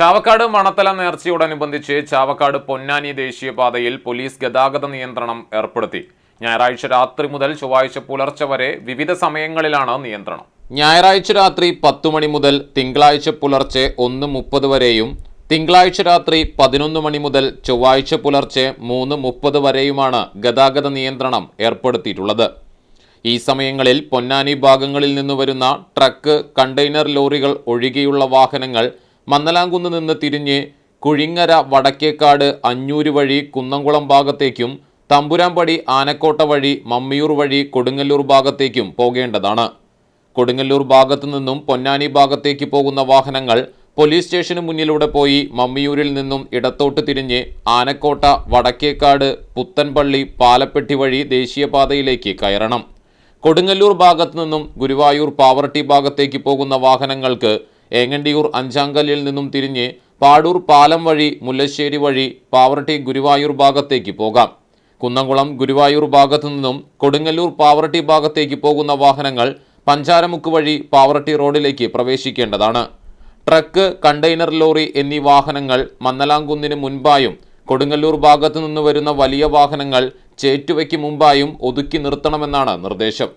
ചാവക്കാട് മണത്തല നേർച്ചയോടനുബന്ധിച്ച് ചാവക്കാട് പൊന്നാനി ദേശീയപാതയിൽ പോലീസ് ഗതാഗത നിയന്ത്രണം ഏർപ്പെടുത്തി. ഞായറാഴ്ച രാത്രി മുതൽ ചൊവ്വാഴ്ച പുലർച്ചെ വരെ വിവിധ സമയങ്ങളിലാണ് നിയന്ത്രണം. ഞായറാഴ്ച രാത്രി പത്തു മണി മുതൽ തിങ്കളാഴ്ച പുലർച്ചെ ഒന്ന് മുപ്പത് വരെയും തിങ്കളാഴ്ച രാത്രി പതിനൊന്ന് മണി മുതൽ ചൊവ്വാഴ്ച പുലർച്ചെ മൂന്ന് മുപ്പത് വരെയുമാണ് ഗതാഗത നിയന്ത്രണം ഏർപ്പെടുത്തിയിട്ടുള്ളത്. ഈ സമയങ്ങളിൽ പൊന്നാനി ഭാഗങ്ങളിൽ നിന്ന് വരുന്ന ട്രക്ക് കണ്ടെയ്നർ ലോറികൾ ഒഴികെയുള്ള വാഹനങ്ങൾ മന്നലാംകുന്ന് നിന്ന് തിരിഞ്ഞ് കുഴിങ്ങര വടക്കേക്കാട് അഞ്ഞൂര് വഴി കുന്നംകുളം ഭാഗത്തേക്കും തമ്പുരാമ്പടി ആനക്കോട്ട വഴി മമ്മിയൂർ വഴി കൊടുങ്ങല്ലൂർ ഭാഗത്തേക്കും പോകേണ്ടതാണ്. കൊടുങ്ങല്ലൂർ ഭാഗത്തു നിന്നും പൊന്നാനി ഭാഗത്തേക്ക് പോകുന്ന വാഹനങ്ങൾ പോലീസ് സ്റ്റേഷന് മുന്നിലൂടെ പോയി മമ്മിയൂരിൽ നിന്നും ഇടത്തോട്ട് തിരിഞ്ഞ് ആനക്കോട്ട വടക്കേക്കാട് പുത്തൻപള്ളി പാലപ്പെട്ടി വഴി ദേശീയപാതയിലേക്ക് കയറണം. കൊടുങ്ങല്ലൂർ ഭാഗത്തു നിന്നും ഗുരുവായൂർ പാവർട്ടി ഭാഗത്തേക്ക് പോകുന്ന വാഹനങ്ങൾക്ക് ഏങ്ങണ്ടിയൂർ അഞ്ചാങ്കല്ലിൽ നിന്നും തിരിഞ്ഞ് പാടൂർ പാലം വഴി മുല്ലശ്ശേരി വഴി പാവർട്ടി ഗുരുവായൂർ ഭാഗത്തേക്ക് പോകാം. കുന്നംകുളം ഗുരുവായൂർ ഭാഗത്തു നിന്നും കൊടുങ്ങല്ലൂർ പാവറട്ടി ഭാഗത്തേക്ക് പോകുന്ന വാഹനങ്ങൾ പഞ്ചാരമുക്ക് വഴി പാവറട്ടി റോഡിലേക്ക് പ്രവേശിക്കേണ്ടതാണ്. ട്രക്ക് കണ്ടെയ്നർ ലോറി എന്നീ വാഹനങ്ങൾ മന്നലാംകുന്നിന് മുൻപായും കൊടുങ്ങല്ലൂർ ഭാഗത്തു നിന്ന് വരുന്ന വലിയ വാഹനങ്ങൾ ചേറ്റുവയ്ക്ക് മുമ്പായും ഒതുക്കി നിർത്തണമെന്നാണ് നിർദ്ദേശം.